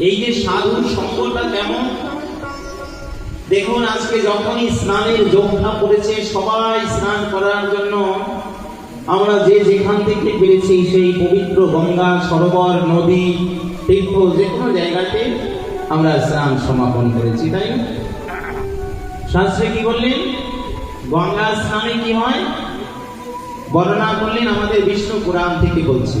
এই যে সাধুর সঙ্গটা কেমন? দেখুন, আজকে যখনই স্নানের যোগটা পড়েছে, সবাই স্নান করার জন্য আমরা যে যেখান থেকে পেরেছি সেই পবিত্র গঙ্গা সরোবর, নদী, তীর্থ, যে কোনো জায়গাতে আমরা স্নান সমাপন করেছি, তাই না? শাস্ত্রে কি বললেন? গঙ্গা স্নানে কি হয়? বর্ণনা করলেন আমাদের বিষ্ণু পুরাণ থেকে বলছি।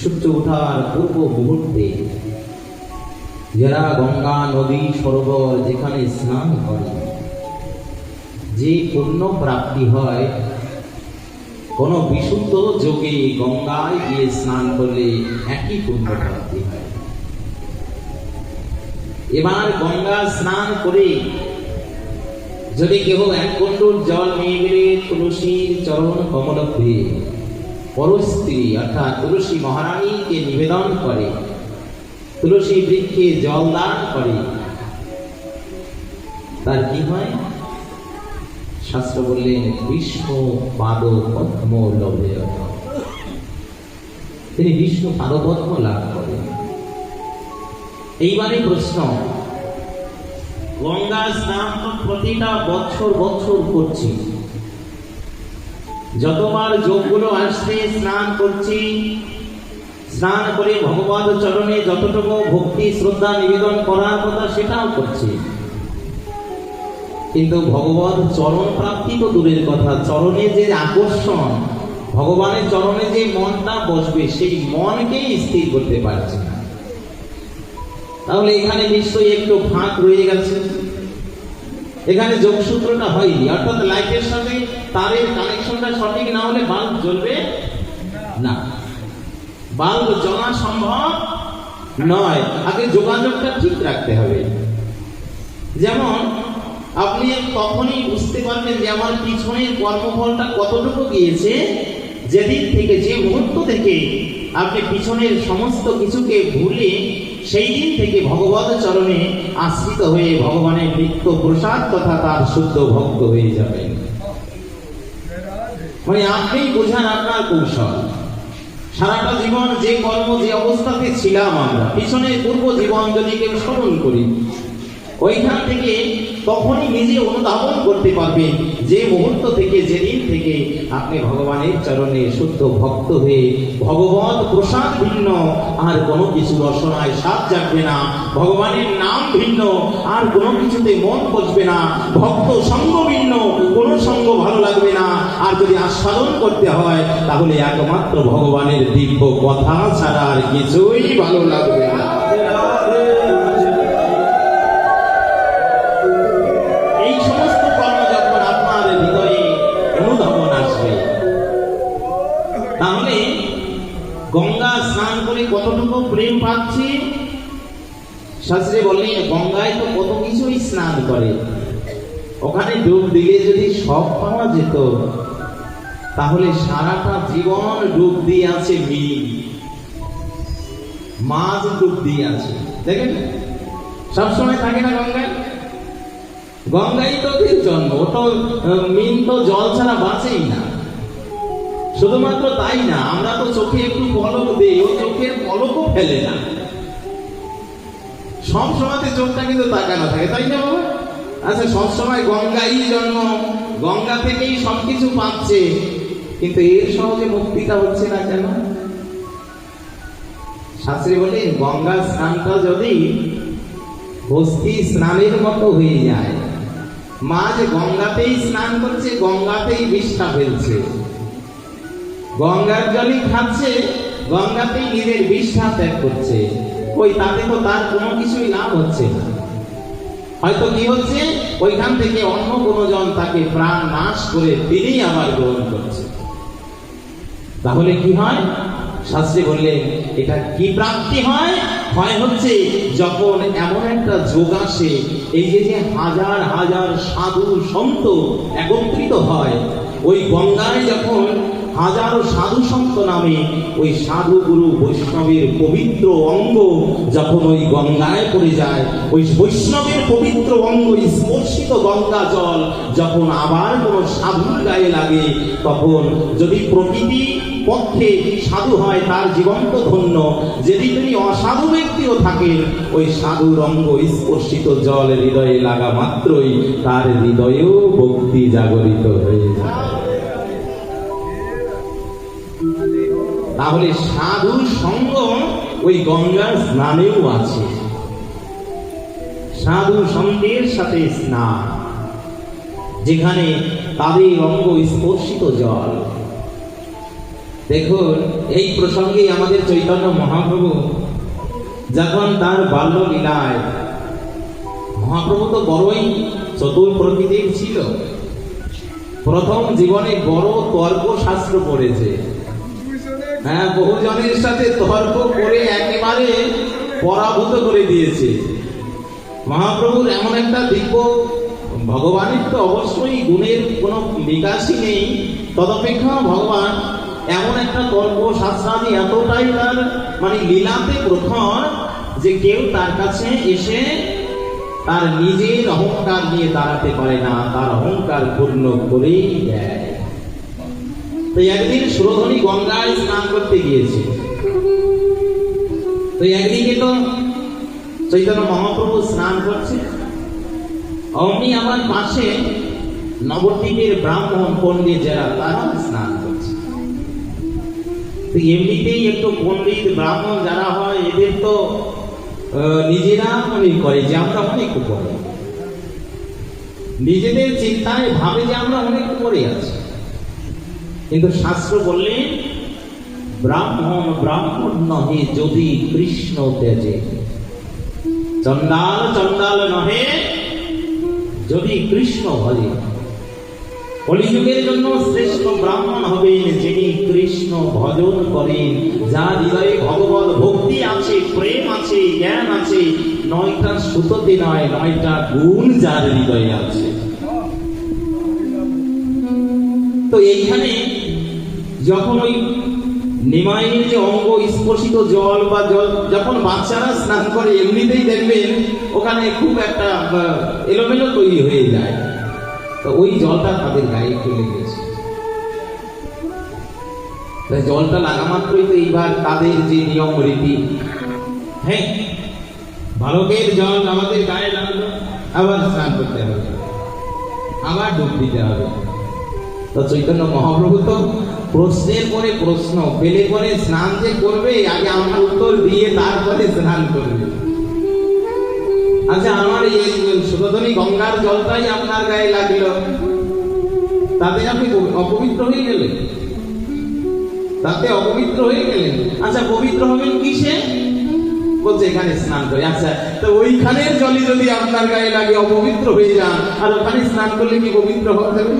সূর্য ওঠার পূর্ব মুহূর্তে যারা গঙ্গা নদী সরোবর যেখানে স্নান করে, যে পুণ্য প্রাপ্তি হয়, কোন বিশুদ্ধ যোগে গঙ্গায় গিয়ে স্নান করলে একই পুণ্য প্রাপ্তি হয়। এবার গঙ্গা স্নান করে যদি কেহ এক কুণ্ডুর জল নিয়ে গেলে তুলসীর চরণ কমল ধুয়ে পরস্ত্রী অর্থাৎ তুলসী মহারানীকে নিবেদন করে, তুলসী বৃক্ষে জল দান করে। তার কি হয়? শাস্ত্র বললেন, বিষ্ণু পাদ পদ্ম তিনি বিষ্ণু পাদপদ্ম লাভ করেন। এইবারে প্রশ্ন গঙ্গা স্নান প্রতিটা বছর বছর করছি। যতবার যোগগুলো আসছে স্নান করছি। স্নান করে ভগবান চরণে যতটুকু ভক্তি, শ্রদ্ধা নিবেদন করার কথা সেটাও করছি। কিন্তু ভগবান চরণ প্রাপ্তি তো দূরের কথা। চরণে যে আকর্ষণ, ভগবানের চরণে যে মনটা বসবে, সেই মনকেই স্থির করতে পারছে না। তাহলে এখানে নিশ্চয়ই একটু ফাঁক রয়ে গেছে। এখানে যোগসূত্রটা হয়নি। অর্থাৎ লাইটের সাথে তারের কানেকশনটা সঠিক না হলে বাল্ব জ্বলবে না। বাল্ব জ্বলা সম্ভব নয়। আগে যোগাযোগটা ঠিক রাখতে হবে। যেমন, আপনি তখনই বুঝতে পারবেন যে আমার পিছনের কর্মফলটা কতটুকু গিয়েছে যেদিন থেকে, যে মুহূর্ত থেকে আপনি পিছনের সমস্ত কিছুকে ভুলে সেই দিন থেকে ভগবত চরণে আশ্রিত হয়ে ভগবানের নিত্য প্রসাদ তথা তার শুদ্ধ ভক্ত হয়ে যাবেন। মানে আপনি বোঝান আপনার কৌশল। সারাটা জীবন যে কর্ম, যে অবস্থাতে ছিলাম আমরা, পিছনের পূর্ব জীবন যদি কেউ স্মরণ করি, ওইখান থেকে তখনই নিজে অনুধাবন করতে পারবেন যে মুহূর্ত থেকে যেদিন থেকে আপনি ভগবানের চরণে শুদ্ধ ভক্ত হয়ে ভগবত প্রসাদ ভিন্ন, আর কোনো কিছু রসনায় স্বাদ জাগবে না, ভগবানের নাম ভিন্ন, আর কোনো কিছুতে মন বসবে না, ভক্ত সঙ্গ ভিন্ন, কোনো সঙ্গ ভালো লাগবে না, আর যদি আস্বাদন করতে হয়, তাহলে একমাত্র ভগবানের দিব্য কথা ছাড়া আর কিছুই ভালো লাগবে না। কতটুকু প্রেম পাচ্ছি। শাস্ত্রে বললেন, গঙ্গায় তো কত কিছুই স্নান করে। ওখানে ডুব দিলে যদি সব পাওয়া যেত, তাহলে সারাটা জীবন ডুব দিয়ে আছে মিল। মাছ ডুব দিয়ে আছে। দেখেন, সবসময় থাকে না গঙ্গায়? গঙ্গাই তো জন্ম ও তো মিন তো জল ছাড়া বাঁচেই না। শুধুমাত্র তাই না, আমরা তো চোখে একটু পলক দিই, ও চোখের পলকও ফেলে না। সব সময়তে চোখটা কিন্তু তাকানো থাকে, তাই না বাবা? আচ্ছা সবসময় গঙ্গাই জন্ম, গঙ্গা থেকেই সবকিছু পাচ্ছে, কিন্তু এর সহজে মুক্তিটা হচ্ছে না কেন? শাস্ত্রী বলেন গঙ্গা স্নানটা যদি হস্তি স্নানের মতো হয়ে যায়, মা যে গঙ্গাতেই স্নান করছে, গঙ্গাতেই বিষ্ঠা ফেলছে। গঙ্গার জলই খাচ্ছে, গঙ্গাতেই নিজের বিষ্ঠা ত্যাগ করছে। ওই তাতে তো তার কোনো কিছুই লাভ হচ্ছে না। হয়তো কি হচ্ছে? ওইখান থেকে অন্য কোনো জন তাকে প্রাণ নাশ করে তিনি আবার গ্রহণ করছে। তাহলে কি হয়? শাস্ত্রী বললেন, এটা কি প্রাপ্তি হয়? হয় হচ্ছে যখন এমন একটা যোগ আসে, এই যে যে হাজার হাজার সাধু সন্ত একত্রিত হয়, ওই গঙ্গায় যখন হাজারো সাধু সন্ত নামে ওই সাধু গুরু বৈষ্ণবের পবিত্র অঙ্গ যখন ওই গঙ্গায় পড়ে যায়, ওই বৈষ্ণবের পবিত্র অঙ্গ স্পর্শিত গঙ্গা জল যখন আবার কোনো সাধুর গায়ে লাগে, তখন যদি প্রকৃতি পক্ষে সাধু হয় তার জীবন্ত ধন্য, যদি তিনি অসাধু ব্যক্তিও থাকেন, ওই সাধুর অঙ্গ স্পর্শিত জল হৃদয়ে লাগা মাত্রই তার হৃদয়েও ভক্তি জাগরিত হয়ে যায়। তাহলে সাধু সঙ্গ ওই গঙ্গার স্নানেও আছে। সাধু সঙ্গের সাথে স্নান, যেখানে তাদের অঙ্গ স্পর্শিত জল। দেখুন, এই প্রসঙ্গে আমাদের চৈতন্য মহাপ্রভু যখন তার বাল্য লীলায় মহাপ্রভু তো বড়ই চতুর প্রকৃতির ছিল। প্রথম জীবনে বড় তর্ক শাস্ত্র পড়েছে। হ্যাঁ বহুজনের সাথে তর্ক করে একেবারে পরাভূত করে দিয়েছে। মহাপ্রভুর এমন একটা দিব্য ভগবানের তো অবশ্যই গুণের কোনো বিকাশই নেই। তদপেক্ষা ভগবান এমন একটা গল্প শাস্ত্রাদি এতটাই তার মানে লীলাতে প্রখর যে কেউ তার কাছে এসে তার নিজের অহংকার নিয়ে দাঁড়াতে পারে না, তার অহংকার পূর্ণ করেই দেয়। তো একদিন সুরধনী গঙ্গায় স্নান করতে গিয়েছে। তো একদিকে তো চৈতন্য মহাপ্রভু স্নান করছে। অমনি আমার পাশে নবদ্বীপের ব্রাহ্মণ পণ্ডিত যারা তারা স্নান করছে। তো এমনিতেই একটু পণ্ডিত ব্রাহ্মণ যারা হয়, এদের তো নিজেরা মনে করে যে আমরা অনেক উপরে। নিজেদের চিন্তায় ভাবে যে আমরা অনেক উপরে আছি। কিন্তু শাস্ত্র বললেন ব্রাহ্মণ ব্রাহ্মণ নহে যদি কৃষ্ণ তেজে। চন্ডাল চন্ডাল নহে যদি কৃষ্ণ ভজে। কলিযুগের জন্য শ্রেষ্ঠ ব্রাহ্মণ হবেন যিনি কৃষ্ণ ভজন করেন। যার হৃদয়ে ভগবত ভক্তি আছে, প্রেম আছে, জ্ঞান আছে নয়টা সুতোতে নয়, নয়টা গুণ যার হৃদয়ে আছে। তো এইখানে যখন ওই নিমাইয়ের যে অঙ্গ স্পর্শিত জল বা জল, যখন বাচ্চারা স্নান করে, এমনিতেই দেখবেন ওখানে খুব একটা এলোমেলো তৈরি হয়ে যায়। তো ওই জলটা তাদের গায়ে চলে গেছে। জলটা লাগা মাত্রই তো এইবার তাদের যে নিয়ম, রীতি। হ্যাঁ বালকের জল আমাদের গায়ে লাগল, আবার স্নান করতে হবে। আবার ডুব দিতে হবে। তো চৈতন্য মহাপ্রভু তো প্রশ্নের পরে প্রশ্ন পেলে পরে স্নান যে করবে, আগে আমার উত্তর দিয়ে তারপরে স্নান করবে। আচ্ছা আমার এই সুতধনী গঙ্গার জলটাই আপনার গায়ে লাগল। তাতে আপনি অপবিত্র হয়ে গেলেন? তাতে অপবিত্র হয়ে গেলেন? আচ্ছা পবিত্র হবেন কিসে? বলছে, এখানে স্নান করে। আচ্ছা তো ওইখানের জলই যদি আপনার গায়ে লাগে, অপবিত্র হয়ে যান। আর ওখানে স্নান করলে কি পবিত্র হওয়া যাবে?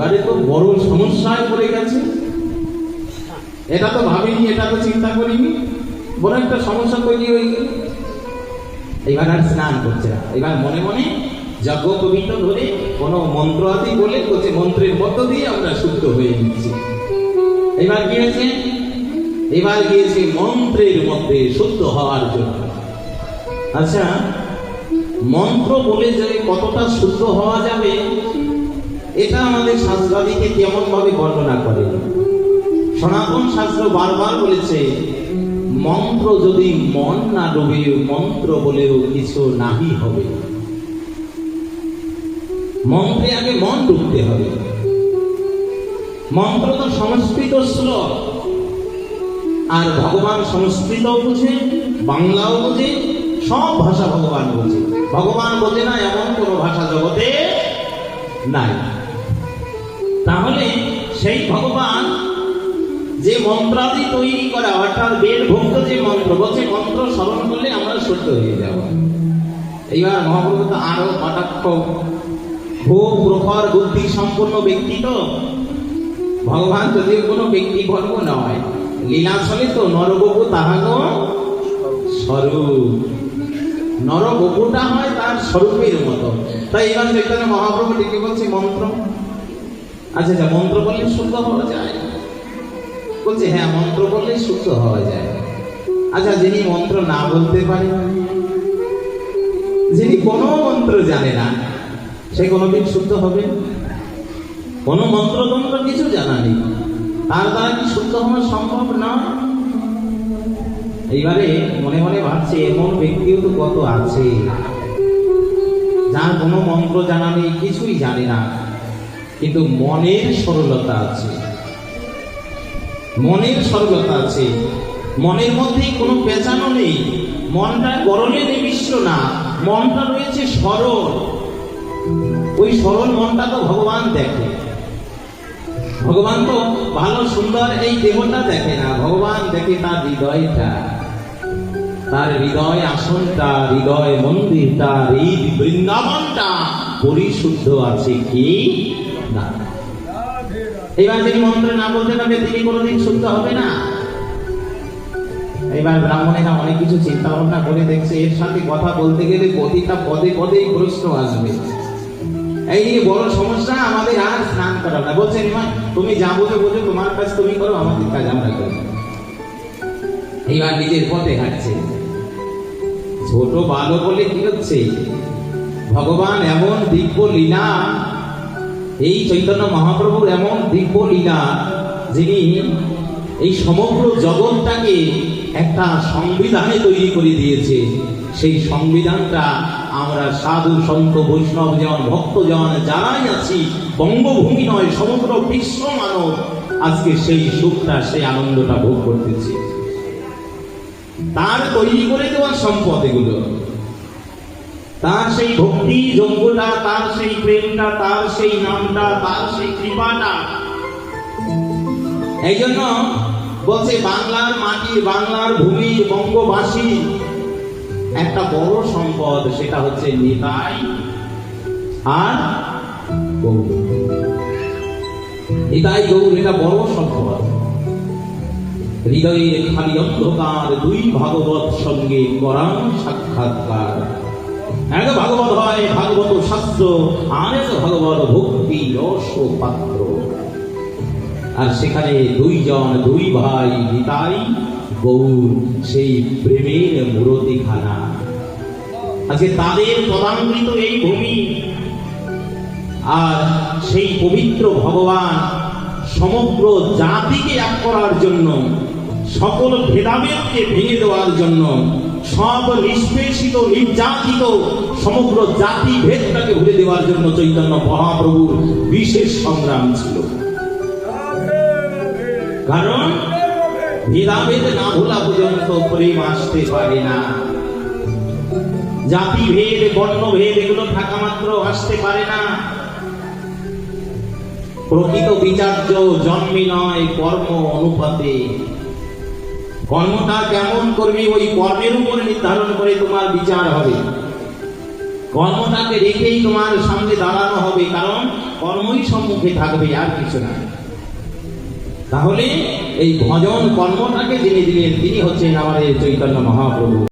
এইবারে তো বড় সমস্যায় পড়ে গেছে। এটা তো ভাবিনি, এটা তো চিন্তা করিনি। বড় একটা সমস্যা তৈরি হয়ে গেল। এবার আর স্নান করছে না। এবার মনে মনে যজ্ঞ পবিত্র ধরে কোনো মন্ত্র আদি বলে বলছে, মন্ত্রের মধ্য দিয়ে আমরা শুদ্ধ হয়ে নিচ্ছি এবার কি হয়েছে? এবার গিয়েছে মন্ত্রের মধ্যে শুদ্ধ হওয়ার জন্য। আচ্ছা মন্ত্র বলে যে কতটা শুদ্ধ হওয়া যাবে এটা আমাদের শাস্ত্রাদিকে কেমন ভাবে বর্ণনা করে? সনাতন শাস্ত্র বারবার বলেছে, মন্ত্র যদি মন না ডুবে, মন্ত্র বলেও কিছু নাহি হবে। মন্ত্রে আগে মন ডুবতে হবে। মন্ত্র তো সংস্কৃত শ্লোক। আর ভগবান সংস্কৃত বুঝে, বাংলাও বুঝে, সব ভাষা ভগবান বুঝে। ভগবান বোঝে না, এমন কোনো ভাষা জগতে নাই। তাহলে সেই ভগবান যে মন্ত্রাদি তৈরি করা, অর্থাৎ বেদ ভক্ত যে মন্ত্র, বলছে মন্ত্র স্মরণ করলে আমরা শুদ্ধ হয়ে যাব। এইবার মহাপ্রভু তো আরও কটাক্ষ। খুব প্রখর বুদ্ধি সম্পন্ন ব্যক্তি তো। ভগবান যদিও কোনো ব্যক্তি বর্গ নয়, লীলাচলে তো নরবপু তাহাগ স্বরূপ। নরবপুটা হয় তার স্বরূপের মতো। তাই এবার চৈতন্য মহাপ্রভু ডেকে বলছে, মন্ত্র আচ্ছা আচ্ছা মন্ত্র বললে শুদ্ধ হওয়া যায়? বলছে হ্যাঁ মন্ত্র বললে শুদ্ধ হওয়া যায়। আচ্ছা যিনি মন্ত্র না বলতে পারে, যিনি কোনো মন্ত্র জানে না, সে কোনোদিন শুদ্ধ হবে? কোনো মন্ত্রতন্ত্র কিছু জানা নেই। তার দ্বারা কি শুদ্ধ হওয়া সম্ভব না এইবারে মনে মনে ভাবছে, এমন ব্যক্তিও তো কত আছে। যার কোনো মন্ত্র জানা নেই, কিছুই জানে না। কিন্তু মনের সরলতা আছে। মনের সরলতা আছে। মনের মধ্যে কোনো পেঁচানো নেই। মনটা গরমে নিবিষ্ট না। মনটা রয়েছে সরল। ওই সরল মনটা তো ভগবান দেখে। ভগবান তো ভালো, সুন্দর এই দেহটা দেখে না। ভগবান দেখে তার হৃদয়টা। তার হৃদয় আসনটা, হৃদয় মন্দিরটা হৃদ বৃন্দাবনটা পরিশুদ্ধ আছে কি? না। এবার মন্ত্র না বলতে পারবে তিনি কোনোদিন হবে না? এবার ব্রাহ্মণেরা অনেক কিছু চিন্তা ভাবনা করে দেখছে, এর সাথে কথা বলতে গেলে প্রতিটা পদে পদেই প্রশ্ন আসবে। এই বড় সমস্যা, আমাদের আর স্নান করা না। বলছেন তুমি যা বোঝো বোঝো তোমার কাজ তুমি করো, আমাদের কাজ আমরা করি। এইবার নিজের পথে হাঁটছে। ছোট বালো বলে কি হচ্ছে? ভগবান এমন দিব্য লীলা এই চৈতন্য মহাপ্রভুর এমন দিব্য লীলা যিনি এই সমগ্র জগৎটাকে একটা সংবিধানে তৈরি করে দিয়েছে, সেই সংবিধানটা আমরা সাধু, সন্ত, বৈষ্ণব জন, ভক্তজন যারাই আছি, বঙ্গভূমি নয়, সমগ্র বিশ্ব মানব, আজকে সেই সুখটা, সেই আনন্দটা ভোগ করতেছি। তার তৈরি করে দেওয়া সম্পদ এগুলো। তার সেই ভক্তি যোগ্যতা তার সেই প্রেমটা, তার সেই নামটা, তার সেই কৃপাটা। এই জন্য বলছে, বাংলার মাটি, বাংলার ভূমি, বঙ্গবাসী, একটা বড় সম্পদ, সেটা হচ্ছে নিতাই আর নিতাই, গৌর, এটা বড় সম্পদ। হৃদয়ের খালি অন্ধকার, দুই ভাগবত সঙ্গে করান সাক্ষাৎকার। এক ভাগবত হয়, ভাগবত শাস্ত্র আর এক ভাগবত ভক্তি রস পাত্র আর সেখানে দুইজন, দুই ভাই, নিতাই গৌর সেই প্রেমের মূরতি খানা আজকে তাদের পদাঙ্কিত এই ভূমি, আর সেই পবিত্র ভগবান সমগ্র জাতিকে এক করার জন্য, সকল ভেদাভেদকে ভেঙে দেওয়ার জন্য সব নিষ্পেষিত নির্যাতিত সমগ্র জাতি ভেদটাকে ভুলে দেওয়ার জন্য চৈতন্য মহাপ্রভুর বিশেষ সংগ্রাম ছিল। কারণ ভেদাভেদ না ভোলা পর্যন্ত প্রেম আসতে পারে না। জাতি ভেদ বর্ণ ভেদ এগুলো থাকা মাত্র আসতে পারে না। প্রকৃত বিচার্য জন্মে নয়, কর্ম অনুপাতে। কর্মটা কেমন করবি, ওই কর্মের উপর নির্ধারণ করে তোমার বিচার হবে। কর্মটাকে রেখেই তোমার সামনে দাঁড়ানো হবে, কারণ কর্মই সম্মুখে থাকবে, আর কিছু না। তাহলে এই ভজন কর্মটাকে যিনি দিলেন, তিনি হচ্ছেন আমাদের চৈতন্য মহাপ্রভু।